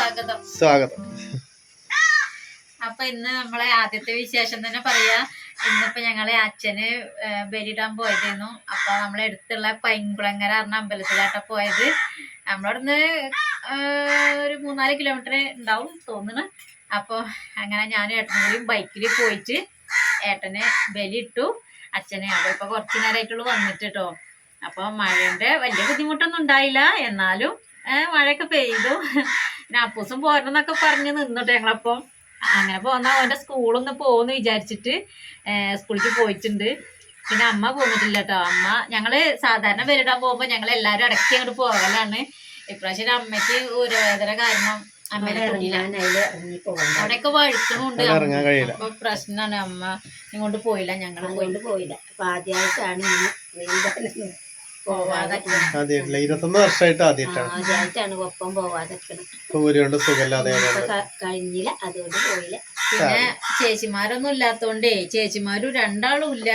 സ്വാഗതം. സ്വാഗതം. അപ്പൊ ഇന്ന് നമ്മളെ ആദ്യത്തെ വിശേഷം തന്നെ പറയാ. ഇന്നിപ്പോ ഞങ്ങളെ അച്ഛന് ബലിയിടാൻ പോയതായിരുന്നു. അപ്പൊ നമ്മളെ അടുത്തുള്ള പൈൻകുളങ്ങര പറഞ്ഞ അമ്പലത്തിലാട്ട പോയത്. നമ്മളവിടുന്ന് ഒരു മൂന്നാൽ കിലോമീറ്റർ ഉണ്ടാവും തോന്നുന്നു. അപ്പൊ അങ്ങനെ ഞാനും ഏട്ടനും കൂടി ബൈക്കിൽ പോയിട്ട് ഏട്ടനെ ബലി ഇട്ടു അച്ഛനെ അപ്പൊ ഇപ്പൊ കുറച്ചു നേരമായിട്ടുള്ളൂ വന്നിട്ട് കേട്ടോ അപ്പൊ മഴയുടെ വലിയ ബുദ്ധിമുട്ടൊന്നും ഉണ്ടായില്ല. എന്നാലും മഴയൊക്കെ പെയ്തു. പിന്നെ അപ്പൂസും പോരണമെന്നൊക്കെ പറഞ്ഞ് നിന്നിട്ട് ഞങ്ങളപ്പം. അങ്ങനെ പോന്ന അവന്റെ സ്കൂളൊന്ന് പോകുന്നു വിചാരിച്ചിട്ട് ഏഹ് സ്കൂളിലേക്ക് പോയിട്ടുണ്ട്. പിന്നെ അമ്മ പോന്നിട്ടില്ല കേട്ടോ അമ്മ ഞങ്ങൾ സാധാരണ പേരിടാൻ പോകുമ്പോ ഞങ്ങൾ എല്ലാരും അടക്കി അങ്ങോട്ട് പോകലാണ്. ഇപ്രാവശ്യം അമ്മയ്ക്ക് വേദന കാരണം അവിടെയൊക്കെ വഴുക്കണുണ്ട്. അപ്പൊ പ്രശ്നമാണ് അമ്മ ഇങ്ങോട്ട് പോയില്ല. ഞങ്ങൾ പോയില്ല. അപ്പൊ ആദ്യമായിട്ടാണ് ഇങ്ങനെ പോവാതെ ആദ്യമായിട്ടില്ല ഇരുപത്തൊന്ന് വർഷമായിട്ട് ആദ്യമായിട്ടാണ് ആദ്യമായിട്ടാണ് ഒപ്പം പോവാതെ ഊരുകൊണ്ട് സുഖമില്ലാതെ കഴിഞ്ഞില്ല അതുകൊണ്ട് പോയില്ല. പിന്നെ ചേച്ചിമാരൊന്നും ഇല്ലാത്തോണ്ടേ ചേച്ചിമാരും രണ്ടാളും ഇല്ല.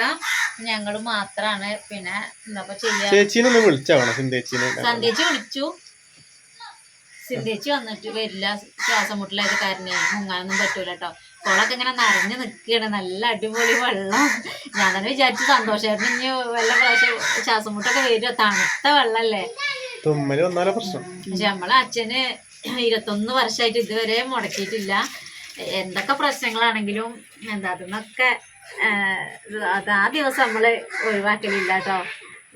ഞങ്ങൾ മാത്രാണ്. പിന്നെ എന്താ ചെയ്യാ? ചേച്ചീനൊന്ന് വിളിച്ചാവണം? സിന്തേച്ചീനെ സന്ധ്യച്ച് വിളിച്ചു. സിന്ധേച്ചി വന്നിട്ട് വരില്ല. ശ്വാസം മുട്ടലായത് കാരണം മുങ്ങാനൊന്നും പറ്റൂല കേട്ടോ കുളമൊക്കെ ഇങ്ങനെ നിറഞ്ഞു നിൽക്കുകയാണ്. നല്ല അടിപൊളി വെള്ളം. ഞാൻ തന്നെ വിചാരിച്ചു സന്തോഷമായിരുന്നു ഇനി വല്ല പ്രാവശ്യം ശ്വാസം മുട്ടൊക്കെ വരുമോ തണുത്ത വെള്ളമല്ലേ പക്ഷെ നമ്മളെ അച്ഛന് ഇരുപത്തൊന്ന് വർഷമായിട്ട് ഇതുവരെ മുടക്കിയിട്ടില്ല. എന്തൊക്കെ പ്രശ്നങ്ങളാണെങ്കിലും എന്താ അതിന്നൊക്കെ അത് ആ ദിവസം നമ്മൾ ഒഴിവാക്കലില്ല കേട്ടോ.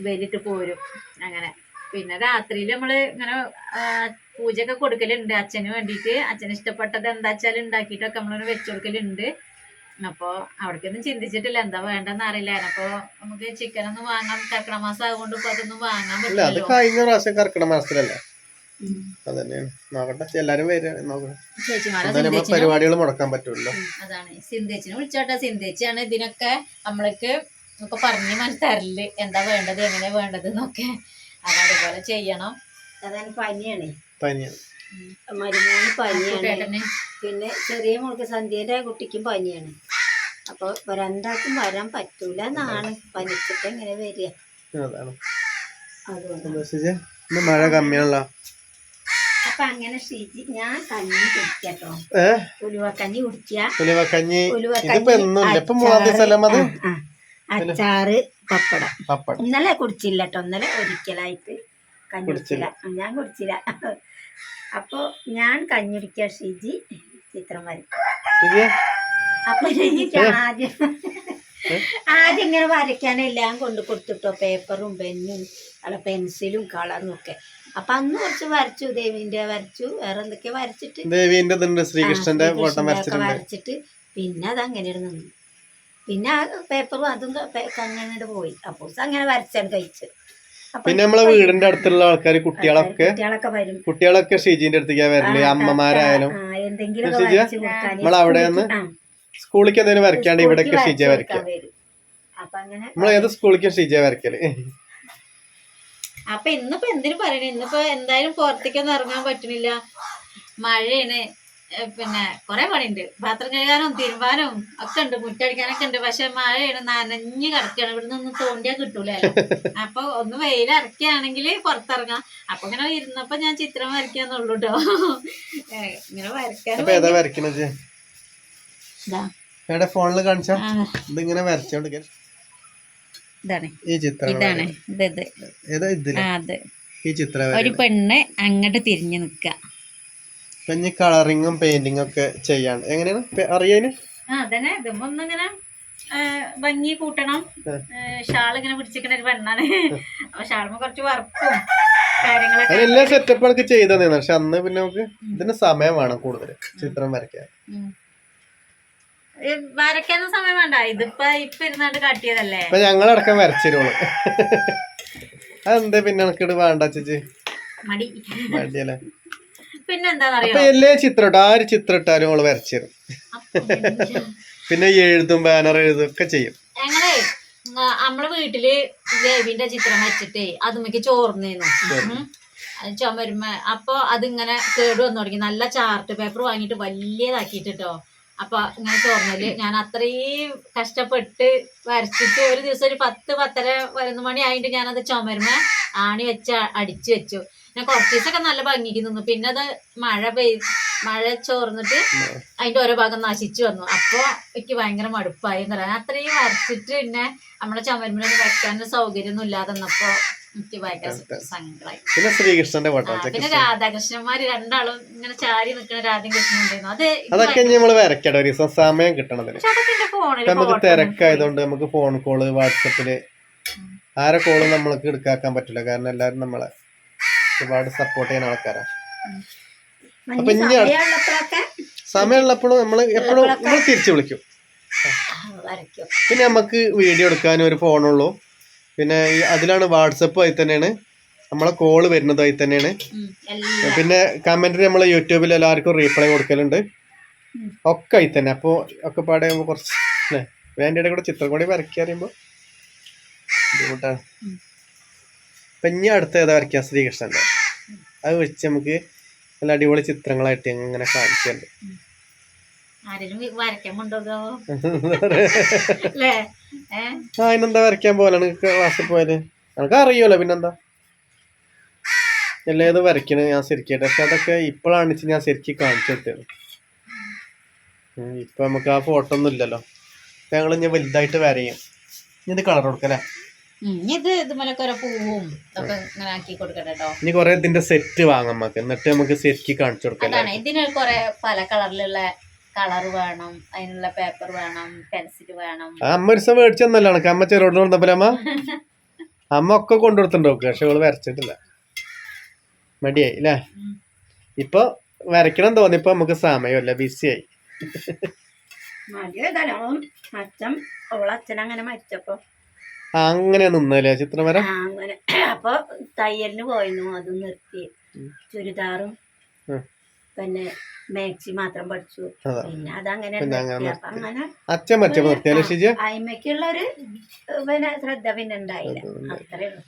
വലിയിട്ട് പോരും. അങ്ങനെ. പിന്നെ രാത്രിയിൽ നമ്മൾ ഇങ്ങനെ പൂജയൊക്കെ കൊടുക്കലുണ്ട്. അച്ഛന് വേണ്ടിയിട്ട്. അച്ഛന് ഇഷ്ടപ്പെട്ടത് എന്താ വെച്ചാൽ ഉണ്ടാക്കിയിട്ടൊക്കെ നമ്മളൊന്ന് വെച്ചു കൊടുക്കലുണ്ട്. അപ്പോൾ അവിടേക്കൊന്നും ചിന്തിച്ചിട്ടില്ല. എന്താ വേണ്ടെന്ന് അറിയില്ല. അപ്പൊ നമുക്ക് ചിക്കൻ ഒന്നും വാങ്ങാൻ കർക്കിട മാസം ആയതുകൊണ്ട് ഇപ്പൊ അതൊന്നും വാങ്ങാൻ പറ്റില്ല അത് പറ്റില്ലല്ലോ കഴിഞ്ഞ പ്രാവശ്യം കർക്കിടക മാസത്തിലല്ലേ അതന്നെയാണ് നോക്കട്ടെ. എല്ലാരും വരും നോക്കണം ചേച്ചിമാരെ സിന്ധേച്ചിനെ പരിപാടികൾ മുടക്കാൻ പറ്റുമല്ലോ. അതാണ്. സിന്ധേച്ചിനെ വിളിച്ചോട്ടെ. സിന്ധേച്ചിയാണ് ഇതിനൊക്കെ നമ്മൾക്ക് ഒക്കെ പറഞ്ഞ് മനസ്സിലാറില്ല എന്താ വേണ്ടത് എങ്ങനെയാ വേണ്ടത് എന്നൊക്കെ. അത് അതുപോലെ ചെയ്യണം. അതാണ് പനിയാണ്. പനിയാണ്. മരുമോന് പനിയാണ്. പിന്നെ ചെറിയ മോൾക്ക് സന്ധ്യയുടെ കുട്ടിക്കും പനിയാണ്. അപ്പൊ രണ്ടാൾക്കും വരാൻ പറ്റൂല എന്നാണ് പനിച്ചിട്ട് എങ്ങനെ വരിക. അതാണ്. അതുകൊണ്ട് മഴ കമ്മിയാണല്ലോ. അപ്പൊ അങ്ങനെ ഷീജി ഞാൻ കഞ്ഞി കുടിക്കട്ടോ. ഉലുവക്കഞ്ഞി കുടിക്കുക ഉലുവക്കഞ്ഞി. അച്ചാറ് പപ്പടം. പപ്പടം. ഇന്നലെ കുടിച്ചില്ല കേട്ടോ. ഇന്നലെ ഒരിക്കലായിട്ട് കഞ്ഞി. കുടിച്ചില്ല. ഞാൻ കുടിച്ചില്ല. അപ്പൊ ഞാൻ കഞ്ഞി ഷിജി ചിത്രം വരയ്ക്കും അപ്പൊ എനിക്ക് ആദ്യം ആദ്യം ഇങ്ങനെ വരയ്ക്കാനെല്ലാം കൊണ്ട് കൊടുത്തിട്ടോ പേപ്പറും പെന്നും അല്ല പെൻസിലും കളറും ഒക്കെ. അപ്പൊ അന്ന് കുറച്ച് വരച്ചു ദേവീന്റെ വരച്ചു വേറെ എന്തൊക്കെ വരച്ചിട്ട്. ദേവീന്റെ ശ്രീകൃഷ്ണന്റെ വരച്ചിട്ട് പിന്നെ അത് അങ്ങനെ നിന്നു. പിന്നെ ആ പേപ്പറും അതും കങ്ങനെ പോയി. അപ്പോ അങ്ങനെ വരച്ചാണ് കഴിച്ചു. അപ്പൊ പിന്നെ നമ്മളെ വീടിന്റെ അടുത്തുള്ള ആൾക്കാർ കുട്ടികളൊക്കെ കുട്ടികളൊക്കെ വരും. കുട്ടികളൊക്കെ ഷീജിന്റെ അടുത്തേക്കാ വരൽ ആ, അമ്മമാരായാലും എന്തെങ്കിലും അവിടെ നമ്മളവിടെ നിന്ന് സ്കൂളിലേക്ക് എന്തെങ്കിലും വരയ്ക്കാണ്ട് ഇവിടെ ഷീജ വരയ്ക്കാം. നമ്മൾ ഏത് സ്കൂളിലേക്കും ഷീജ വരയ്ക്കൽ? അപ്പൊ ഇന്നിപ്പോ എന്തിനു പറയണേ? ഇന്നിപ്പോ എന്തായാലും പുറത്തേക്കൊന്നും ഇറങ്ങാൻ പറ്റുന്നില്ല മഴയാണ്. പിന്നെ കൊറേ പണിയുണ്ട്. പാത്രം കഴുകാനും തിരുമ്പാനും ഒക്കെ ഉണ്ട്. മുറ്റടിക്കാനൊക്കെ ഉണ്ട്. പക്ഷെ മഴയാണ്. നനഞ്ഞ് കിടക്കുകയാണ്. ഇവിടെ നിന്ന് തോണ്ടിയാ കിട്ടൂല. അപ്പൊ ഒന്ന് വെയിൽ ഇറക്കിയാണെങ്കിൽ പുറത്തിറങ്ങാം. അപ്പൊ ഇങ്ങനെ ഇരുന്നപ്പോ ഞാൻ ചിത്രം വരയ്ക്കാന്നുള്ളൂ കേട്ടോ ഇങ്ങനെ വരയ്ക്കാൻ ഫോണിൽ കാണിച്ചാ? ഇതിങ്ങനെ വരച്ചോണ്ട് ഇതാണ്. ഈ ചിത്രം ഒരു പെണ്ണ് അങ്ങോട്ട് തിരിഞ്ഞു നിക്ക. ഇപ്പൊ ഇനി കളറിങ്ങും പെയിന്റിങ്ങും ഒക്കെ ചെയ്യാണ് എങ്ങനെയാണ്? അറിയാന് അതന്നെ. ഇതൊന്നിങ്ങനെ ഭംഗി കൂട്ടണം. ഷാൾ ഇങ്ങനെ പിടിച്ചിരിക്കുന്ന ഒരു പെണ്ണാണ്. അപ്പൊ ഷാളുമ്പോ കുറച്ച് വർക്കും അതിനെല്ലാം സെറ്റപ്പ് ഒക്കെ ചെയ്തതാണ് പക്ഷെ അന്ന് പിന്നെ നമുക്ക് ഇതിന് സമയം വേണം കൂടുതൽ ചിത്രം വരയ്ക്കാൻ. വരയ്ക്കാനും സമയം വേണ്ട. ഇതിപ്പോ ഇപ്പൊ ഇരുന്നാണ്ട് കാട്ടിയതല്ലേ? ഇപ്പൊ ഞങ്ങളടക്കം വരച്ചിരുള്ളു. അതെന്താ പിന്നെ എനിക്കിട് വേണ്ട ചേച്ചി മടി. മടിയല്ലേ? അപ്പൊ എല്ലാ ചിത്രം ഇട്ടോ ആര് ചിത്രം ഇട്ടാലും അവൾ വരച്ചിരും. പിന്നെ എഴുതും ബാനർ എഴുതും ഒക്കെ ചെയ്യും. ഞങ്ങളെ നമ്മളെ വീട്ടിൽ ദേവിന്റെ ചിത്രം വെച്ചിട്ടേ അതുമ്മക്ക് ചോർന്നേന്നു. ചുമരുമ അപ്പൊ അതിങ്ങനെ കേട് വന്നു തുടങ്ങി. നല്ല ചാർട്ട് പേപ്പർ വാങ്ങിയിട്ട് വലിയതാക്കിട്ടോ അപ്പൊ ഇങ്ങനെ ചോർന്നൽ ഞാൻ അത്രയും കഷ്ടപ്പെട്ട് വരച്ചിട്ട് ഒരു ദിവസം ഒരു പത്ത് പത്തര പതിനൊന്ന് മണി ആയിട്ട് ഞാനത് ചുമരുമ ആണി വെച്ച് അടിച്ചു വെച്ചു. പിന്നെ കുറച്ച് ദിവസമൊക്കെ നല്ല ഭംഗിക്ക് നിന്നു. പിന്നെ അത് മഴ പെയ്ത് മഴ ചോർന്നിട്ട് അതിന്റെ ഓരോ ഭാഗം നശിച്ചു വന്നു. അപ്പൊ എനിക്ക് ഭയങ്കര മടുപ്പായി എന്ന് പറയാൻ അത്രയും വരച്ചിട്ട് പിന്നെ നമ്മളെ ചുമരുമ്പിലൊന്നും വെക്കാനൊരു സൗകര്യം ഒന്നും ഇല്ലാതെ വന്നപ്പോ എനിക്ക് ഭയങ്കര സങ്കടമായി പിന്നെ ശ്രീകൃഷ്ണന്റെ പിന്നെ രാധാകൃഷ്ണന്മാര് രണ്ടാളും ഇങ്ങനെ ചാരി നിൽക്കുന്ന രാധാകൃഷ്ണൻ കൃഷ്ണൻ ഉണ്ടായിരുന്നു. അത് അതൊക്കെ ഒരു ദിവസം സമയം കിട്ടണതിന്. നമുക്ക് തിരക്കായതുകൊണ്ട് നമുക്ക് ഫോൺ കോൾ വാട്സപ്പിൽ ആരെ കോൾ നമ്മൾക്ക് എടുക്കാക്കാൻ പറ്റില്ല. കാരണം എല്ലാരും നമ്മളെ ഒരുപാട് സപ്പോർട്ട് ചെയ്യുന്ന ആൾക്കാരാണ് അപ്പൊ ഇനി സമയമുള്ളപ്പോഴും നമ്മൾ എപ്പോഴും നമ്മൾ തിരിച്ചു വിളിക്കും. പിന്നെ നമുക്ക് വീഡിയോ എടുക്കാനും ഒരു ഫോണുള്ളൂ. പിന്നെ അതിലാണ് വാട്സപ്പ് ആയി തന്നെയാണ്. നമ്മളെ കോൾ വരുന്നത് ആയി തന്നെയാണ്. പിന്നെ കമന്റിന് നമ്മൾ യൂട്യൂബിൽ എല്ലാവർക്കും റീപ്ലൈ കൊടുക്കലുണ്ട്. ഒക്കെ ആയി തന്നെ. അപ്പോൾ ഒക്കെ പാടെ കുറച്ച് അല്ലേ? വേണ്ടിയുടെ കൂടെ ചിത്രം കൂടി വരയ്ക്കുക ബുദ്ധിമുട്ടാണ്. അപ്പം ഇനി അടുത്ത ഏതാ വരയ്ക്കുക ശ്രീകൃഷ്ണന്റെ അത് വെച്ച് നമുക്ക് നല്ല അടിപൊളി ചിത്രങ്ങളായിട്ട് ഇങ്ങനെ കാണിച്ചുണ്ട് വരയ്ക്കാൻ ആ അതിനെന്താ വരയ്ക്കാൻ പോലാണ്? ക്ലാസ്സിൽ പോയത് നമുക്ക് അറിയുമല്ലോ പിന്നെന്താ? എല്ലേതും വരയ്ക്കണ് ഞാൻ ശരിക്കും പക്ഷെ അതൊക്കെ ഇപ്പോഴാണ് ഞാൻ ശരിക്കും കാണിച്ചു കൊടുത്തത്. ഇപ്പൊ നമുക്ക് ആ ഫോട്ടോ ഒന്നും ഇല്ലല്ലോ. ഞങ്ങൾ ഇനി വലുതായിട്ട് വരയും. ഇനി ഇത് കളർ കൊടുക്കല്ലേ? ഇത് ഇതുമലൊക്കെ ഓരോ പൂവും ഒക്കെ ഇങ്ങനെ ആക്കി കൊടുക്കട്ടെ കേട്ടോ ഇനി കുറെ ഇതിന്റെ സെറ്റ് വാങ്ങാം നമുക്ക്. എന്നിട്ട് നമുക്ക് ശരിക്കും കാണിച്ചു കൊടുക്കാം അതാണ്. ഇതിന് കുറെ പല കളറിലുള്ള കളർ വേണം. അതിനുള്ള പേപ്പർ വേണം. പെൻസിൽ വേണം. അമ്മ ഒരു ദിവസം മേടിച്ചെന്നല്ലോ കണക്ക് അമ്മ ചെറുതോട് കൊണ്ടപ്പോലെ അമ്മ? അമ്മ ഒക്കെ കൊണ്ടുകൊടുത്തിട്ടുണ്ട് നോക്ക് പക്ഷെ അവൾ വരച്ചിട്ടില്ല. മടിയായി അല്ലേ. ഇപ്പൊ വരയ്ക്കണം തോന്നിയപ്പോ നമുക്ക് സമയമല്ല. ബിസിയായി. മതിയതല്ലോ അച്ഛൻ ഓളച്ഛൻ അങ്ങനെ മരിച്ചപ്പോ അങ്ങനെ നിന്നല്ലേ ചിത്രം വര അങ്ങനെ. അപ്പൊ തയ്യലിന് പോയിരുന്നു അത് നിർത്തി. ചുരിദാറും പിന്നെ മാക്സി മാത്രം പഠിച്ചു. പിന്നെ അതങ്ങനെ അങ്ങനെ അച്ഛൻ മരിച്ചപ്പോ നിർത്തിയാലോ അയിമയ്ക്കുള്ള ഒരു പിന്നെ ശ്രദ്ധ പിന്നെ ഉണ്ടായില്ല. അത്രയുള്ളൂ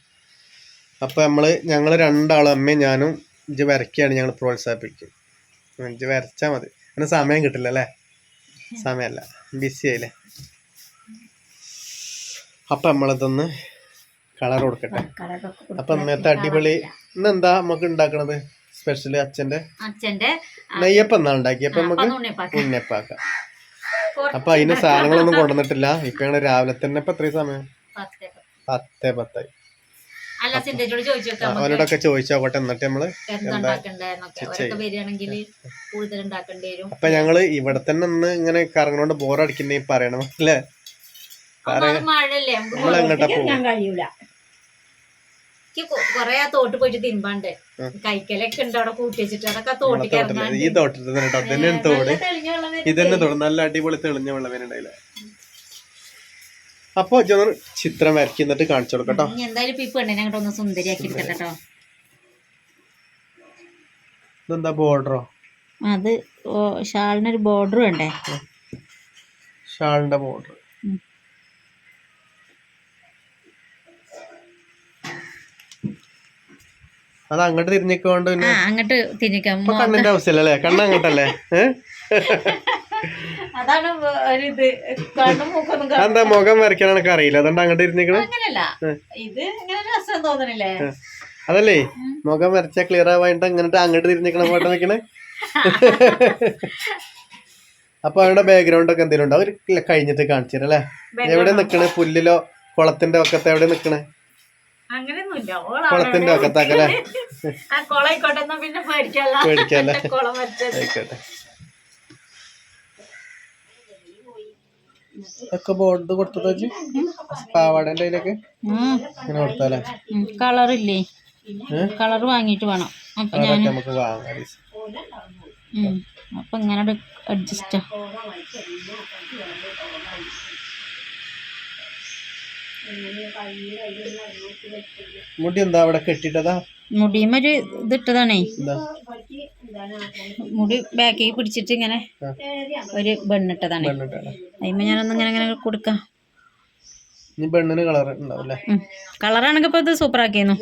അപ്പൊ നമ്മൾ ഞങ്ങൾ രണ്ടാളും അമ്മയും ഞാനും ഇജ് വരയ്ക്കാണ് ഞങ്ങൾ പ്രോത്സാഹിപ്പിക്കും. ഇജ് വരച്ചാ മതി. അങ്ങനെ സമയം കിട്ടില്ല അല്ലേ സമയമല്ല ബിസി ആയില്ലേ? അപ്പൊ നമ്മളതൊന്ന് കളർ കൊടുക്കട്ടെ. അപ്പൊ ഇന്നത്തെ അടിപൊളി ഇന്നെന്താ നമുക്ക് ഉണ്ടാക്കണത്? സ്പെഷ്യൽ അച്ഛന്റെ? അച്ഛന്റെ നെയ്യപ്പം എന്നാ ഉണ്ടാക്കി അപ്പൊ നമുക്ക് ഉണ്ണിയപ്പാക്കാം അപ്പൊ അതിന് സാധനങ്ങളൊന്നും കൊണ്ടുവന്നിട്ടില്ല. ഇപ്പൊ ഞങ്ങൾ രാവിലെ തന്നെ ഇപ്പൊ എത്രയും സമയം. പത്തേ പത്തായി. അവരോടൊക്കെ ചോദിച്ചോട്ടെ എന്നിട്ട് നമ്മൾ എന്താ അപ്പൊ ഞങ്ങൾ ഇവിടെ തന്നെ ഒന്ന് ഇങ്ങനെ കറങ്ങണോണ്ട് ബോറടിക്കുന്നേ പറയണം അല്ലേ? ഞാൻ കഴിയൂല. എനിക്ക് കൊ- കൊറേ ആ തോട്ട് പോയിട്ട് തിരുമ്പാണ്ട്. കൈക്കലൊക്കെ ഉണ്ട് അവിടെ കൂട്ടി വെച്ചിട്ട്. അതൊക്കെ തോട്ടിക്ക് ഈ തന്നെ തോട്. നല്ല തെളിഞ്ഞ ഇതന്നെ തോട്. നല്ല അടിപൊളി തെളിഞ്ഞ വെള്ളം അപ്പൊ ഞാൻ ചിത്രം വരക്കി എന്നിട്ട് കാണിച്ചു കൊടുക്കട്ടോ എന്തായാലും ഇപ്പൊ പെണ്ണിനെ അങ്ങോട്ട് ഒന്ന് സുന്ദരിയാക്കി എടുക്കട്ടെ ഇതെന്താ ബോർഡറോ? അത് ഷാളിനൊരു ബോർഡർ വേണ്ടേ? ഷാളിന്റെ ബോർഡർ. അത് അങ്ങോട്ട് തിരിഞ്ഞിക്കൊണ്ട് പിന്നെ അങ്ങോട്ട് തിരിക്കാം കണ്ണിന്റെ ആവശ്യമില്ലല്ലേ കണ്ണ അങ്ങോട്ടല്ലേ? അതാണ് ഒരു ഇത് എന്താ മുഖം വരയ്ക്കാനൊക്കെ അറിയില്ല. അതുകൊണ്ട് അങ്ങോട്ട് ഇരുന്നിക്കണം അങ്ങനല്ല. ഇത് ഇങ്ങനെ രസം തോന്നണില്ലേ? അതല്ലേ? മുഖം വരച്ച ക്ലിയർ ആവാണ്ട് അങ്ങോട്ട് അങ്ങോട്ട് തിരിഞ്ഞിക്കണം ഫോട്ടോ നിക്കണേ? അപ്പൊ അവരുടെ ബാക്ക്ഗ്രൗണ്ട് ഒക്കെ എന്തെങ്കിലും ഉണ്ടോ? അവർ കഴിഞ്ഞിട്ട് കാണിച്ചു തരാം അല്ലേ? എവിടെ നിക്കണേ? പുല്ലിലോ കുളത്തിന്റെ ഒക്കത്തെ എവിടെ നിക്കണേ? അങ്ങനെയൊന്നുമില്ല. കുളത്തിന്റെ ഒക്കത്താക്കല്ലേ ആ എന്നാ പിന്നെ പേടിക്കല്ല പേടിക്കല്ല. കുളം വരച്ചത്. ആയിക്കോട്ടെ. ഒക്കെ ബോർഡ് കൊടുത്തത് വെച്ച് പാവാടേന്റെ അതിലൊക്കെ കൊടുത്താലേ? കളറില്ലേ? കളർ വാങ്ങിട്ട് വേണം. അപ്പൊ ഞാൻ നമുക്ക് വാങ്ങാം അപ്പൊ ഇങ്ങനെ അഡ്ജസ്റ്റ് മുടി എന്താ അവിടെ കെട്ടിട്ടതാ മുടിയുമൊരു ഇതിട്ടതാണേ. മുടി ബാക്കി പിടിച്ചിട്ട് ഇങ്ങനെ. ഒരു ബണ്ണിട്ടതാണ്. അതിന്മേൽ ഞാനൊന്ന് ഇങ്ങനെ ഇങ്ങനെ കൊടുക്കാം. കളർ കളറാണെങ്കിൽ ഇപ്പൊ ഇത് സൂപ്പർ ആക്കിയിരുന്നു.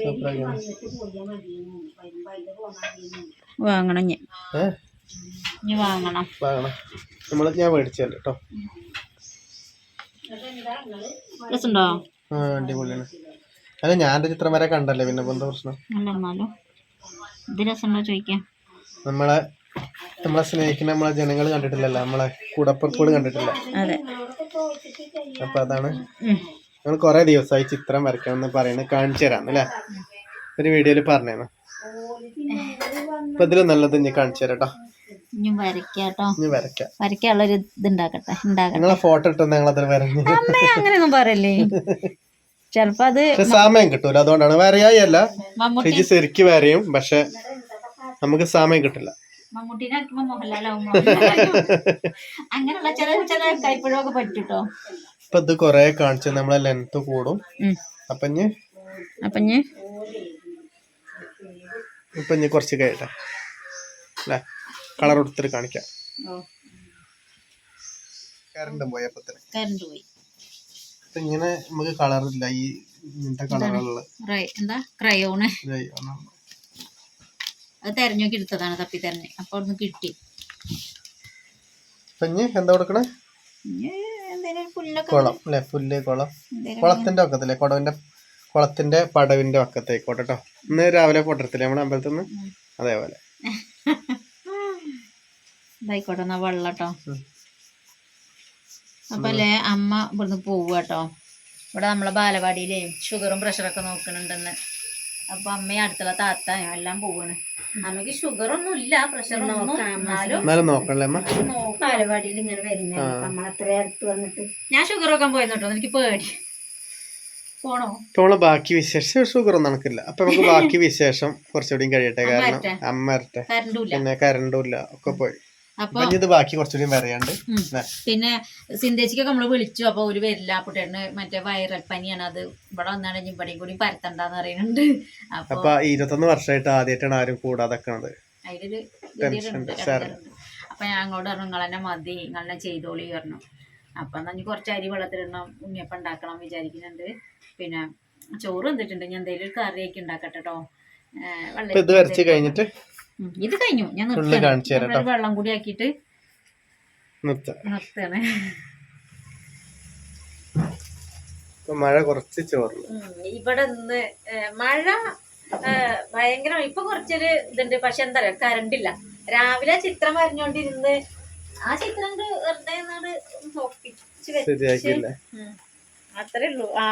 വാങ്ങണം ഞാൻ ഇനി വാങ്ങണം. വാങ്ങണം. നമ്മൾ ഞാൻ മേടിച്ചല്ലേ കേട്ടോ. രസമുണ്ടോ? ആ അടിപൊളിയാണ്. അല്ല ഞാൻ ചിത്രം വരെ കണ്ടല്ലേ പിന്നെ എന്താ പ്രശ്നം? ഇത് രസമുണ്ടോ ചോദിക്കാം? നമ്മളെ നമ്മളെ സ്നേഹിക്കുന്ന നമ്മളെ ജനങ്ങൾ കണ്ടിട്ടില്ലല്ലോ നമ്മളെ കൂടപ്പുറപ്പുകൾ കണ്ടിട്ടില്ല. അപ്പൊ അതാണ്. ഞങ്ങൾ കുറെ ദിവസമായി ചിത്രം വരയ്ക്കണം എന്ന് പറയുന്നത് കാണിച്ചു തരാം അല്ലേ ഒരു വീഡിയോയിൽ പറഞ്ഞേന്ന്. അപ്പൊ ഇതിലും നല്ലത് ഇനി കാണിച്ചു തരാം കേട്ടോ. ഇനി വരയ്ക്കാട്ടോ ഇനി വരയ്ക്കാം. വരയ്ക്കാനുള്ളൊരു ഇത് ഉണ്ടാക്കട്ടെ ഉണ്ടാക്കട്ടെ നിങ്ങളെ ഫോട്ടോ ഇട്ട് ഞങ്ങൾ അതിൽ വരഞ്ഞു. അമ്മ അങ്ങനെയൊന്നും പറയല്ലേ? ചെലപ്പോ അത് പക്ഷെ സമയം കിട്ടൂല അതുകൊണ്ടാണ്. വരയായി അല്ല മമ്മൂട്ടി. ഹിജി ശരിക്ക് വരയും പക്ഷെ നമുക്ക് സമയം കിട്ടില്ല. മമ്മൂട്ടിനെ ആക്കുമ്പോ മോഹൻലാലാവും അങ്ങനെയുള്ള ചില ചില കൈപ്പഴമൊക്കെ പറ്റൂട്ടോ? ഇപ്പൊ ഇത് കൊറേ കാണിച്ചു നമ്മളെ ലെങ്ത് കൂടും. അപ്പൊ അപ്പൊ ഞാൻ ഇപ്പൊ ഇനി കുറച്ച് കഴിയട്ടെ അല്ലേ കളർ കൊടുത്തിട്ട് കാണിക്കാം. കറണ്ട് കറണ്ട് പോയി. ഇങ്ങനെ നമുക്ക് കളറില്ല ഈ ഇങ്ങനത്തെ കളറുള്ള റൈ- എന്താ? ക്രയോണ് അത് തെരഞ്ഞു നോക്കി എടുത്തതാണ് തപ്പി തെരഞ്ഞ്. അപ്പൊ അവിടുന്ന് കിട്ടി. എന്താ കൊടുക്കണേ? കുളം അല്ലെ? പുല്ല് കുളം. കുളത്തിന്റെ വക്കത്തില്ലേ? കുടവിന്റെ കുളത്തിന്റെ പടവിന്റെ വക്കത്തേക്കോട്ടെ കേട്ടോ ഇന്ന് രാവിലെ പൊട്ടത്തില്ലേ നമ്മുടെ അമ്പലത്തിൽ നിന്ന് അതേപോലെ. ഇതായിക്കോട്ടെ എന്നാ വെള്ളട്ടോ. കേട്ടോ അപ്പൊ അല്ലേ അമ്മ ഇവിടുന്ന് പോവുക കേട്ടോ ഇവിടെ നമ്മളെ ബാലവാടിയിലേ ഷുഗറും പ്രഷറൊക്കെ നോക്കണുണ്ടെന്ന് അപ്പൊ അമ്മയും അടുത്തുള്ള താത്ത എല്ലാം പോവാണ്. അമ്മയ്ക്ക് ഷുഗർ ഒന്നും ഇല്ല പ്രഷർ ബാലവാടിയിൽ ഇങ്ങനെ വരുന്നേ. നമ്മളത്ര അടുത്ത് വന്നിട്ട് ഞാൻ ഷുഗർ വെക്കാൻ പോയെന്ന് കേട്ടോ എനിക്ക് പേടി. പോണോ? ഇപ്പൊ ബാക്കി വിശേഷം ഷുഗർ ഒന്നും നടക്കില്ല. അപ്പൊ നമുക്ക് ബാക്കി വിശേഷം കുറച്ചുകൂടി കഴിയട്ടെ. കാരണം. അമ്മ വരട്ടെ. പിന്നെ കരണ്ടും ഇല്ല. ഒക്കെ പോയി. അപ്പൊ അപ്പൊ ഇത് ബാക്കി കുറച്ചുകൂടി പിന്നെ സിന്തേച്ചിക്കൊക്കെ നമ്മൾ വിളിച്ചു. അപ്പൊ ഒരു വരില്ല അപ്പുട്ടേണ് മറ്റേ വൈറൽ പനിയാണ്. അത് ഇവിടെ വന്നാണ് ഇവിടെയും കൂടി പരത്തണ്ടെന്ന് പറയുന്നുണ്ട്. അപ്പൊ ഇരുപത്തൊന്ന് വർഷമായിട്ട് ആദ്യമായിട്ടാണ് ആരും കൂടാതെ അതിലൊരു. അപ്പൊ ഞാൻ അങ്ങോട്ട് പറഞ്ഞു നിങ്ങളെന്നെ മതി നിങ്ങളെന്നെ ചെയ്തോളി പറഞ്ഞു. അപ്പൊ എന്നാ ഇനി കുറച്ച് അരി വെള്ളത്തിലിടണം ഉണ്ണിയപ്പം ഉണ്ടാക്കണം വിചാരിക്കുന്നുണ്ട്. പിന്നെ ചോറ് വന്നിട്ടുണ്ട്. ഞാൻ എന്തെങ്കിലും ഒരു കറിയൊക്കെ ഉണ്ടാക്കട്ടെ കേട്ടോ ഇത് വരച്ച് കഴിഞ്ഞിട്ട് ഇത് കഴിഞ്ഞു. ഞാൻ നമ്മളൊരു വെള്ളം കൂടി ആക്കിയിട്ട് നിർത്താം. മഴ കുറച്ച് ചോർന്നു. ഇവിടെ നിന്ന് മഴ ഭയങ്കര ഇപ്പൊ കുറച്ചൊരു ഇതുണ്ട്. പക്ഷെ എന്താ പറയാ കറണ്ട് ഇല്ല. രാവിലെ ചിത്രം വരഞ്ഞോണ്ടിരുന്ന് ആ ചിത്രം വെറുതെ ഒന്നാട് ഒപ്പിച്ച് വെച്ച് അത്രേ ഉള്ളൂ. ആ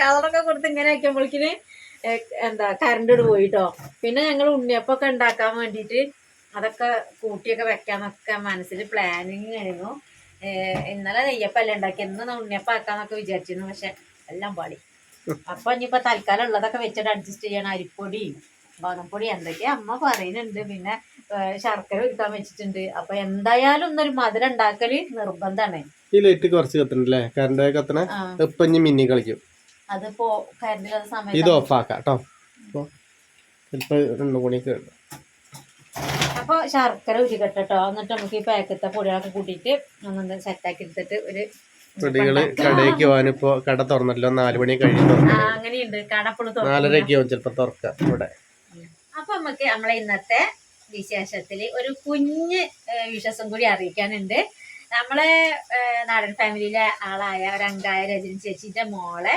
കളറൊക്കെ കൊടുത്ത് ഇങ്ങനെ ആക്കിയപ്പോഴേക്കിന് എന്താ കറണ്ട് ഇട് പോയിട്ടോ. പിന്നെ ഞങ്ങൾ ഉണ്ണിയപ്പൊക്കെ ഉണ്ടാക്കാൻ വേണ്ടിയിട്ട് അതൊക്കെ കൂട്ടിയൊക്കെ വെക്കാന്നൊക്കെ മനസ്സിൽ പ്ലാനിങ് ആയിരുന്നു. ഇന്നലെ നെയ്യപ്പല്ലേ ഉണ്ടാക്കി എന്ന് ഉണ്ണിയപ്പം ആക്കാന്നൊക്കെ വിചാരിച്ചിരുന്നു പക്ഷെ എല്ലാം പാടി അപ്പൊ ഇനിയിപ്പോ തൽക്കാലം ഉള്ളതൊക്കെ വെച്ചിട്ട് അഡ്ജസ്റ്റ് ചെയ്യണം. അരിപ്പൊടി ഗോതമ്പൊടി എന്തൊക്കെയാ അമ്മ പറയുന്നുണ്ട്. പിന്നെ ശർക്കര ഒരുക്കാൻ വെച്ചിട്ടുണ്ട്. അപ്പൊ എന്തായാലും ഒന്നൊരു മധുരം ഉണ്ടാക്കൽ നിർബന്ധമാണ് ഈ ലൈറ്റ് കുറച്ച് കത്തണല്ലേ? കറണ്ട് കത്തണ? ഇപ്പൊ ഇനി മിന്നി കളിക്കും. അതിപ്പോ കരണ്ടില്ലാത്ത ഇത് സമയത്ത് ഓഫ് ഓഫാക്കാം കേട്ടോ. അപ്പൊ ചിലപ്പോ രണ്ടു മണിക്ക് അപ്പൊ ശർക്കര ഉരുക്കട്ടെ കേട്ടോ. എന്നിട്ട് നമുക്ക് ഈ പാക്കത്തെ പൊടികളൊക്കെ കൂട്ടിയിട്ട് സെറ്റ് ആക്കി എടുത്തിട്ട് ഒരു പൊടികൾ കടയ്ക്ക് പോകാനിപ്പോ കട തുറന്നല്ലോ നാല് മണി കഴിഞ്ഞു അങ്ങനെയുണ്ട്. നാലരയ്ക്ക് പോകും ചിലപ്പോ തുറക്കാം ഇവിടെ. അപ്പൊ നമുക്ക് നമ്മളെ ഇന്നത്തെ വിശേഷത്തിൽ ഒരു കുഞ്ഞ് വിശ്വാസം കൂടി അറിയിക്കാനുണ്ട്. നമ്മളെ നാടൻ ഫാമിലിയിലെ ആളായ ഒരു അങ്കായ രജനി ചേച്ചിന്റെ മോളെ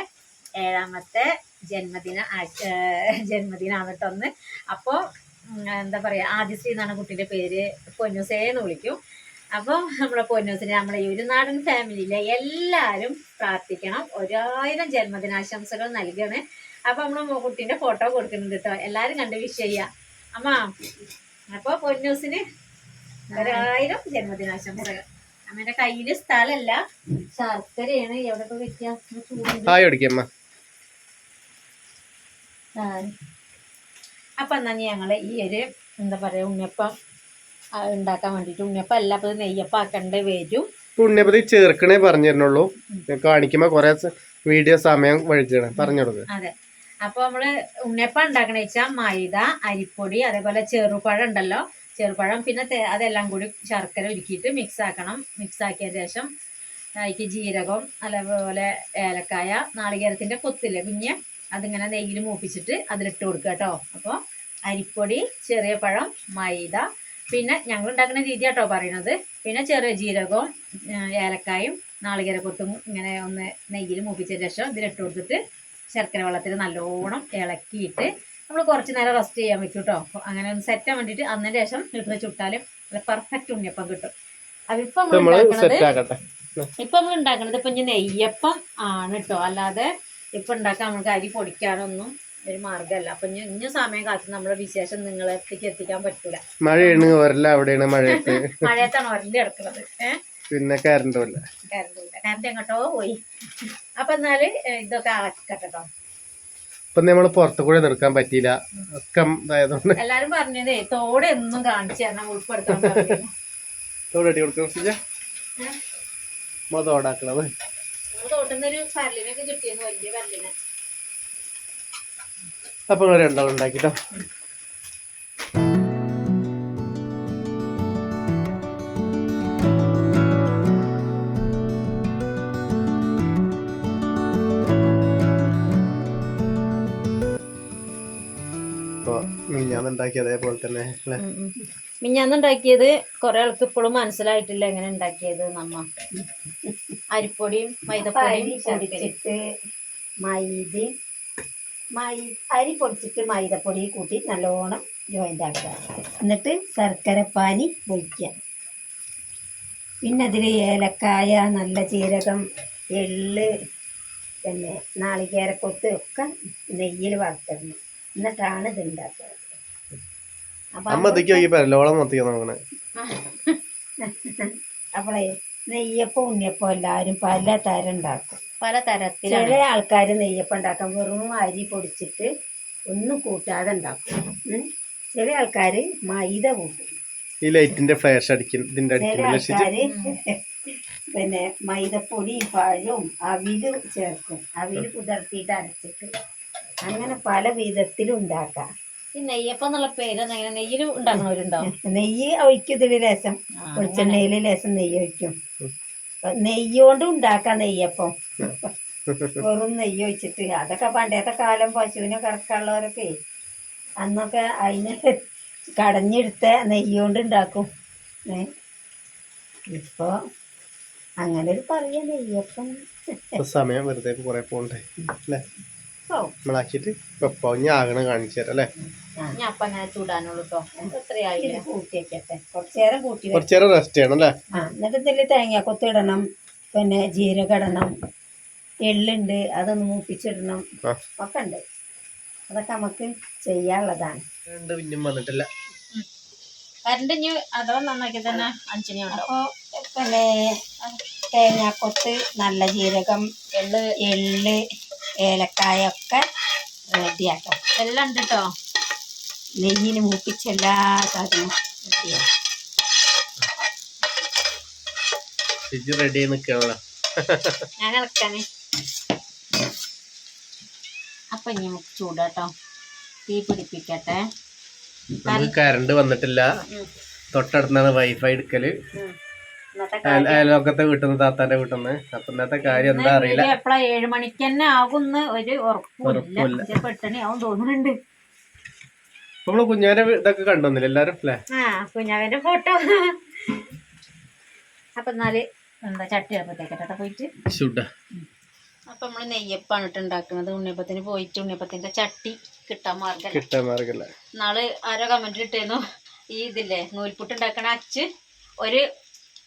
ഏഴാമത്തെ ജന്മദിന ജന്മദിനാണ് കേട്ടോ ഒന്ന് അപ്പോൾ എന്താ പറയുക ആദിശ്രീ എന്നാണ് കുട്ടിയുടെ പേര്. പൊന്നൂസേ എന്ന് വിളിക്കും. അപ്പോൾ നമ്മളെ പൊന്നൂസിനെ നമ്മളെ ഒരു നാടൻ ഫാമിലിയിലെ എല്ലാവരും പ്രാർത്ഥിക്കണം. ഒരായിരം ജന്മദിനാശംസകൾ നൽകണേ. അപ്പോൾ നമ്മൾ കുട്ടീന്റെ ഫോട്ടോ കൊടുക്കുന്നുണ്ട് കേട്ടോ. എല്ലാവരും കണ്ട് വിഷ് ചെയ്യുക അമ്മ അപ്പോൾ പൊന്നൂസിന് ഒരായിരം ജന്മദിനാശംസകൾ. അമ്മേന്റെ കയ്യിൽ സ്ഥലമല്ല ശർക്കരയാണ്. എവിടെ പോയി വെക്കാം ചൂടുണ്ട് ഹായ് അടിക്കമ്മ ആ. അപ്പൊ എന്നാൽ ഞങ്ങൾ ഈ ഒരു എന്താ പറയുക ഉണ്ണിയപ്പം ഉണ്ടാക്കാൻ വേണ്ടിയിട്ട് ഉണ്ണിയപ്പം അല്ല നെയ്യപ്പം ആക്കണ്ടേ വരും. ഉണ്ണിയപ്പത്തി ചേർക്കണേ പറഞ്ഞിരുന്നുള്ളൂ. കാണിക്കുമ്പോൾ കുറെ വീഡിയോ സമയം വഴിച്ചാണ് പറഞ്ഞു കൊടുക്കുക അതെ. അപ്പോൾ നമ്മൾ ഉണ്ണിയപ്പം ഉണ്ടാക്കണ വെച്ചാൽ മൈദ അരിപ്പൊടി അതേപോലെ ചെറുപഴം ഉണ്ടല്ലോ. ചെറുപഴം പിന്നെ അതെല്ലാം കൂടി ശർക്കര ഉരുക്കിയിട്ട് മിക്സ് ആക്കണം. മിക്സ് ആക്കിയ ശേഷം അതിക്ക് ജീരകം അതേപോലെ ഏലക്കായ നാളികേരത്തിന്റെ കൊത്തില്ലേ കുഞ്ഞ്? അതിങ്ങനെ നെയ്യിൽ മൂപ്പിച്ചിട്ട് അതിലിട്ട് കൊടുക്കുക കേട്ടോ. അപ്പോൾ അരിപ്പൊടി ചെറിയ പഴം മൈദ പിന്നെ ഞങ്ങൾ ഉണ്ടാക്കുന്ന രീതി കേട്ടോ പറയണത്. പിന്നെ ചെറിയ ജീരകവും ഏലക്കായും നാളികര കൊത്തും ഇങ്ങനെ ഒന്ന് നെയ്യിൽ മൂപ്പിച്ചതിന് ശേഷം ഇതിലിട്ട് കൊടുത്തിട്ട് ശർക്കര വെള്ളത്തിൽ നല്ലോണം ഇളക്കിയിട്ട് നമ്മൾ കുറച്ച് നേരം റെസ്റ്റ് ചെയ്യാൻ പറ്റും കേട്ടോ. അങ്ങനെ ഒന്ന് സെറ്റ് ആവാൻ വേണ്ടിയിട്ട് അന്നതിന് ശേഷം ഇട്ട് ചുട്ടാലും പെർഫെക്റ്റ് ഉണ്ണിയപ്പം കിട്ടും. അതിപ്പോ നമ്മൾ നമ്മൾ ഉണ്ടാക്കണത് സെറ്റ് ആക്കട്ടെ. ഇപ്പൊ നമ്മൾ ഉണ്ടാക്കുന്നത് ഇപ്പൊ ഇനി നെയ്യപ്പം ആണ് കേട്ടോ. അല്ലാതെ ഇപ്പൊ ഉണ്ടാക്കാൻ നമുക്ക് അരി പൊടിക്കാനൊന്നും ഒരു മാർഗമല്ല അപ്പൊ ഇനി സമയം കാത്ത് നമ്മുടെ വിശേഷം നിങ്ങളെത്തേക്ക് എത്തിക്കാൻ പറ്റൂല. മഴയാണ് വരല്ല അവിടെയാണ് മഴയത്ത്. മഴയത്താണ് ഒരണ്ടി കിടക്കുന്നത് പിന്നെ കറണ്ട് ഇല്ല. കറണ്ട് ഇല്ല. കറണ്ട് എങ്ങോട്ടോ പോയി. അപ്പൊ എന്നാൽ ഇതൊക്കെ ആക്കട്ടോ ഇപ്പൊ നമ്മൾ പുറത്തു കൂടെ നിർക്കാൻ പറ്റിയില്ല ഒക്കെ ഇതായതുകൊണ്ട്. എല്ലാരും പറഞ്ഞതേ തോടെ ഒന്നും കാണിച്ചു തരണം ഉൾപ്പെടുത്താൻ കൊടുക്കണം ഏഹ്? തോടാക്കണത്. തോട്ടുന്നൊരു കല്ലിനൊക്കെ കിട്ടിയെന്ന് വലിയ അപ്പൊ രണ്ടാൾ ഉണ്ടാക്കിട്ടോ. ഇപ്പൊ മിഞ്ഞാന്ന് ഉണ്ടാക്കി അതേപോലെ തന്നെ അല്ലെ? മിഞ്ഞാന്നുണ്ടാക്കിയത് കുറെ ആൾക്ക് ഇപ്പോഴും മനസ്സിലായിട്ടില്ല എങ്ങനെ ഉണ്ടാക്കിയത് നമ്മ അരിപ്പൊടിയും മൈദപ്പൊടിയും പൊടിച്ചിട്ട് മൈദ മൈ അരി പൊടിച്ചിട്ട് മൈദപ്പൊടി കൂട്ടി നല്ലോണം ജോയിന്റ് ആക്കുക. എന്നിട്ട് ശർക്കരപ്പാനി ഒഴിക്കുക പിന്നെ അതിൽ ഏലക്കായ നല്ല ജീരകം എള്ള് പിന്നെ നാളികേരക്കൊത്ത് ഒക്കെ നെയ്യിൽ വറുത്തിടണം. എന്നിട്ടാണ് ഇത് ഉണ്ടാക്കുക. അപ്പം അമ്മ ഇതൊക്കെ നോക്കി പരലോളം മത്തിക്കാൻ നോക്കണേ അപ്പോളേ നെയ്യപ്പം ഉണ്ണിയപ്പം എല്ലാവരും പല തരം ഉണ്ടാക്കും. പല തരത്തിൽ ചില ആൾക്കാർ നെയ്യപ്പം ഉണ്ടാക്കാൻ വെറും അരി പൊടിച്ചിട്ട് ഒന്നും കൂട്ടാതെ ഉണ്ടാക്കും. ചില ആൾക്കാർ മൈദ കൂട്ടും. ഈ ലൈറ്റിന്റെ ഫ്ലാഷ് അടിക്കും ഇതിന്റെ ചില അടിക്കും പിന്നെ മൈദപ്പൊടി പഴവും അവിൽ ചേർക്കും. അവിൽ കുതിർത്തിയിട്ട് അരച്ചിട്ട്. അങ്ങനെ പല വിധത്തിലും ഉണ്ടാക്കാം. ഈ നെയ്യപ്പം എന്നുള്ള എങ്ങനെ നെയ്യിൽ ഉണ്ടാക്കണവരുണ്ടോ? നെയ്യ് ഒഴിക്കും ഇതിൽ ലേശം വെളിച്ചെണ്ണയിൽ ലേശം നെയ്യ് ഒഴിക്കും. നെയ്യ് കൊണ്ട് ഉണ്ടാക്കാം നെയ്യപ്പം. വെറും നെയ്യ് ഒഴിച്ചിട്ട്. അതൊക്കെ പണ്ടത്തെ കാലം പശുവിനെ കിടക്കാനുള്ളവരൊക്കെ അന്നൊക്കെ അതിന് കടഞ്ഞെടുത്ത നെയ്യ് കൊണ്ട് ഉണ്ടാക്കും. ഇപ്പോ ഇപ്പൊ അങ്ങനെ ഒരു പറയാ നെയ്യപ്പം. സമയം വെറുതെ കുറെ പോണ്ടേ. അല്ലേ? ഓ. നമ്മളാക്കിയിട്ട് വെപ്പോ ഇനി ആകണം കാണിച്ചു തരാം അല്ലേ? ഞാൻ അപ്പൊ അങ്ങനെ ചൂടാനുള്ളൂ കേട്ടോ എത്രയായില്ലേ കൂട്ടി വെക്കട്ടെ. കുറച്ചു കൂട്ടി വെക്കാം നേരം റെസ്റ്റ് ചെയ്യണം അല്ലേ? ആ എന്നിട്ട് ഇതിൽ തേങ്ങാക്കൊത്ത് ഇടണം പിന്നെ ജീരകടണം ഇടണം. എള്ളുണ്ട് അതൊന്ന് മൂപ്പിച്ചിടണം. ആ. ഒക്കെ ഉണ്ട്. അതൊക്കെ നമുക്ക് ചെയ്യാനുള്ളതാണ്. രണ്ട് പിന്നും വന്നിട്ടില്ല. കരണ്ട് ഇനി അഥവാ നന്നാക്കി തന്നെ അഞ്ചിനി ഉണ്ടാവും അപ്പോൾ പിന്നെ തേങ്ങാക്കൊത്ത് നല്ല ജീരകം എള്ള്. എള്ള് ഏലക്കായ ഒക്കെ റെഡിയാക്കാം എല്ലാം ഉണ്ട് കേട്ടോ നെയ്യിൽ മൂപ്പിച്ച എല്ലാ സാധനവും റെഡി ഞാൻ ഇളക്കാന്. അപ്പൊ ഇനി നമുക്ക് ചൂടാട്ടോ. തീ പിടിപ്പിക്കട്ടെ. കറണ്ട് വന്നിട്ടില്ല. തൊട്ടടുത്താണ് വൈഫൈ എടുക്കൽ. അയലോക്കത്തെ അയൽവക്കത്തെ വീട്ടിൽ നിന്ന് താത്താന്റെ വീട്ടിൽ നിന്ന് അപ്പൊ ഇന്നത്തെ കാര്യം എന്താ അറിയില്ല. എപ്പോഴാ ഏഴ് മണിക്ക് തന്നെ ആകുന്ന് ഒരു ഉറപ്പില്ല പെട്ടെന്ന് ആവും തോന്നുന്നുണ്ട്. നമ്മൾ കുഞ്ഞാവിന്റെ ഇതൊക്കെ കണ്ടോന്നില്ല എല്ലാരും? അല്ലേ? ആ കുഞ്ഞാവന്റെ ഫോട്ടോ. അപ്പൊ എന്നാൽ എന്താ ചട്ടി അപ്പത്തേക്കട്ടെ പോയിട്ട്. അപ്പൊ നമ്മൾ നെയ്യപ്പാണ് ഇട്ട് ഉണ്ടാക്കുന്നത്. ഉണ്ണിയപ്പത്തിന് പോയിട്ട് ഉണ്ണിയപ്പത്തിന്റെ ചട്ടി കിട്ടാൻ മാർഗം കിട്ടാൻ മാർഗല്ല. നാൾ ആരോ കമന്റ് ഇട്ടേന്നു ഈ ഇതില്ലേ നൂൽപുട്ട് ഉണ്ടാക്കണ അച്ച് ഒരു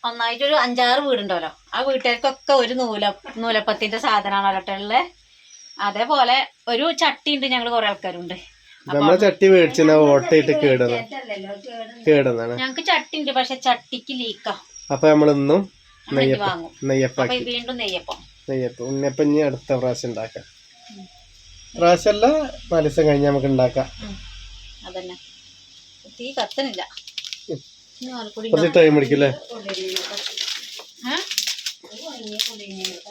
ഒന്നായിട്ട് ഒരു അഞ്ചാറ് വീടുണ്ടല്ലോ. ആ വീട്ടുകാർക്കൊക്കെ ഒരു നൂല നൂലപ്പത്തിന്റെ സാധനമാണ് കേട്ടുള്ളത് അതേപോലെ ഒരു ചട്ടി ഉണ്ട് ഞങ്ങൾ കുറെ ആൾക്കാരുണ്ട്. നമ്മളെ ചട്ടി മേടിച്ചാ ഓട്ടയിട്ട് കേടുന്ന. കേടുന്നാണ്. ഞങ്ങക്ക് ചട്ടി ഉണ്ട് പക്ഷെ ചട്ടിക്ക് ലീക്കാ. അപ്പൊ നമ്മളിന്നും നെയ്യപ്പം നെയ്യപ്പാക്കി വീണ്ടും നെയ്യപ്പം. നെയ്യപ്പം ഉണ്ണിയപ്പം ഇനി അടുത്ത പ്രാവശ്യം ഉണ്ടാക്കാം. പ്രാവശ്യമല്ല നാല് ദിവസം കഴിഞ്ഞ് നമുക്ക് ഉണ്ടാക്കാം. അതന്നെ. തീ കത്തനില്ല കുറച്ച് ടൈം പിടിക്കില്ലേ ഏ?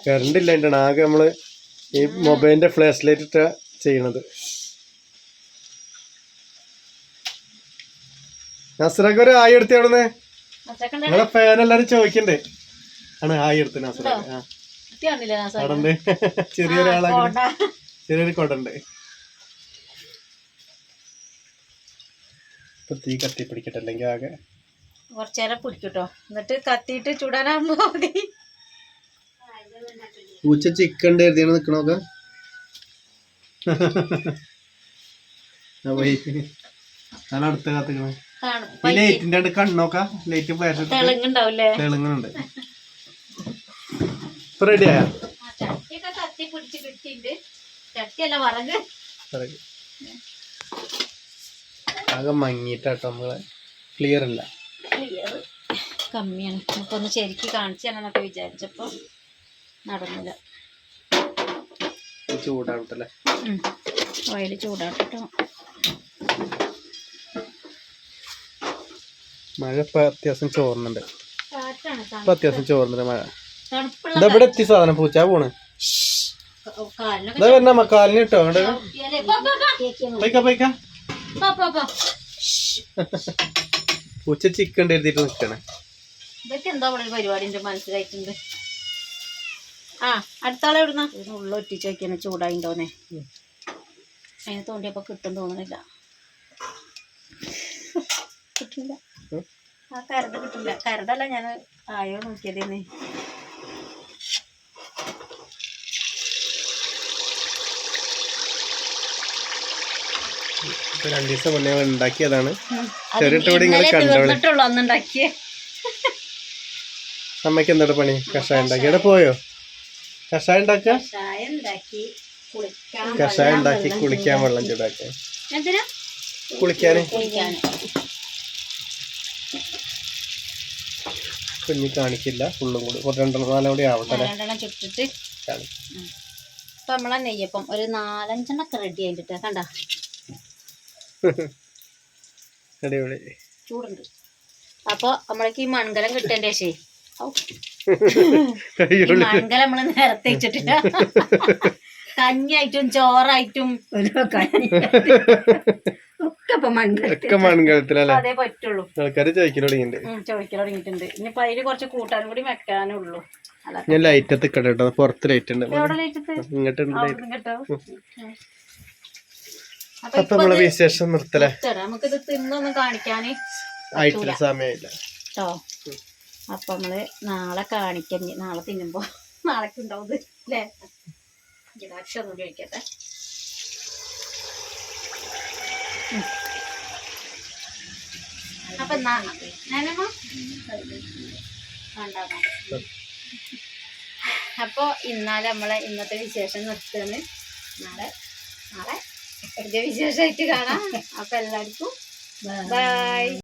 കറണ്ട് ഇല്ലാണ്ടാണ് ആകെ നമ്മൾ ഈ മൊബൈലിന്റെ ഫ്ലാഷ് ലൈറ്റ് ഇട്ടാ ചെയ്യണത്. നസ്രക്ക് ഒരു ആയി എടുത്തി നിങ്ങളെ ഫാൻ എല്ലാരും ചോദിക്കണ്ടേ? ആണ് ആയി എടുത്ത് നസ്രക്ക് ചെറിയൊരാളാണ് ചെറിയൊരു കൊടണ്ട് ഇപ്പൊ തീ കത്തി പിടിക്കട്ടെ അല്ലെങ്കിൽ ആകെ. കുറച്ചേരം പിടിക്കട്ടോ. എന്നിട്ട് കത്തിയിട്ട് ചൂടാനാകുമ്പോ മതി. പൂച്ച ചിക്കൻ എഴുതിയാണ് നിക്കണോക്ക അടുത്ത കാത്തിക്കണേ ഈ ലൈറ്റിന്റെ അടുത്ത് കണ്ണോക്ക ലൈറ്റ് ഫ്ലാഷ് തെളുങ്ങുണ്ടാവില്ലേ തെളുങ്ങുന്നുണ്ട് ഇപ്പൊ റെഡിയായ ആ ചട്ടിയൊക്കെ കത്തി പിടിച്ച് കിട്ടിണ്ട് ചട്ടിയല്ല വറക്. ആകെ മങ്ങിട്ടാട്ടോ നമ്മളെ. ക്ലിയർ അല്ല. ക്ലിയർ കമ്മിയാണ്. നമുക്കൊന്ന് ശരിക്ക് കാണിച്ചു തരാനൊക്കെ വിചാരിച്ചപ്പോ നടന്നില്ല. ചൂടാവട്ടല്ലേ ഓയിൽ ചൂടാട്ടോ മഴ ഇപ്പൊ അത്യാവശ്യം ചോർന്നുണ്ട്. കാറ്റാണ് ഇപ്പൊ അത്യാവശ്യം ചോർന്നുണ്ട് മഴ. എന്താ ഇതാ ഇവിടെ എത്തി സാധനം പൂച്ചാ പോണ്. ഇതാ വരണ കാലിന് ഇട്ടോ പോ. പൂച്ച ചിക്കൻ എഴുതിട്ട് നിക്കണേ. ഇതൊക്കെ എന്താ ഇവിടെ പരിപാടി മനസ്സിലായിട്ടുണ്ട്. ആ എവിടുന്ന? ചൂടായിണ്ടോനെ അതിന് തോണ്ടിയപ്പോ കിട്ടും തോന്നണില്ല. കിട്ടില്ല. ആ കരട് കിട്ടില്ല കരടല്ല ഞാൻ ആയോ നോക്കിയതേന്ന്. ഇപ്പൊ രണ്ടു ദിവസം മുന്നേ ഉണ്ടാക്കിയതാണ്. അത് ചെറിയ കൂടി നിങ്ങൾ ഇന്നലെ കണ്ടോളി. തീർന്നിട്ടുള്ളൂ അന്നുണ്ടാക്കിയേ അമ്മയ്ക്ക് എന്താണ് പണി? കഷായം ഉണ്ടാക്കി. എവിടെ പോയോ? കഷായം ഉണ്ടാക്ക ചായ ഉണ്ടാക്കി. കുളിക്കാൻ കഷായം ഉണ്ടാക്കി കുളിക്കാൻ വെള്ളം ചൂടാക്കാൻ കുളിക്കാന്. കുളിക്കാൻ കുഞ്ഞി കാണിക്കില്ല. ഫുള്ളും കൂടി. ഒരു രണ്ടെണ്ണം നാലും കൂടി ആവട്ടെ രണ്ടെണ്ണം ചുട്ടിട്ട്. അപ്പൊ ഇപ്പൊ നമ്മളെ നെയ്യപ്പം. ഒരു നാലഞ്ചെണ്ണൊക്കെ റെഡി ആയിട്ട് കണ്ട? അടിപൊളി. ചൂടുണ്ട്. അപ്പൊ നമ്മൾക്ക് ഈ മൺകലം കിട്ടേണ്ട ശേ മൺകലം നമ്മൾ നേരത്തെ വെച്ചിട്ടില്ല. കഞ്ഞിയായിട്ടും ചോറായിട്ടും ഒരു കഞ്ഞി. ഒക്കെ മൺകലത്തിലല്ലേ അതേ പറ്റുള്ളൂ. ആൾക്കാര് ചോദിക്കൽ തുടങ്ങിയിട്ടുണ്ട്. ഉം, ചോദിക്കാൻ തുടങ്ങിയിട്ടുണ്ട്. ഇനിയിപ്പൊ അതിൽ കുറച്ച് കൂട്ടാനും കൂടി വെക്കാനുള്ളൂ ഞാൻ ലൈറ്റ് എത്തിക്കട്ടെ കേട്ടോ പുറത്ത് ലൈറ്റ് ഉണ്ട്. അപ്പൊ നമ്മൾ വിശേഷം നിർത്തലേ. നമുക്കിത് തിന്നൊന്നും കാണിക്കാന് ആയിട്ടില്ല സമയമില്ല. കേട്ടോ അപ്പൊ നമ്മൾ നാളെ കാണിക്കാം. നാളെ തിന്നുമ്പോ നാളേക്ക് ഉണ്ടാവും. അല്ലേ ജലാക്ഷം ഒന്നും കഴിക്കട്ടെ. ഉം. അപ്പൊ നാ- ഞാനമ്മ വേണ്ടാ അപ്പൊ ഇന്നാലെ നമ്മളെ ഇന്നത്തെ വിശേഷം നിർത്തുകയാണ് നാളെ നാളെ പുതിയ വിശേഷമായിട്ട് കാണാം. അപ്പൊ എല്ലാവർക്കും ബൈ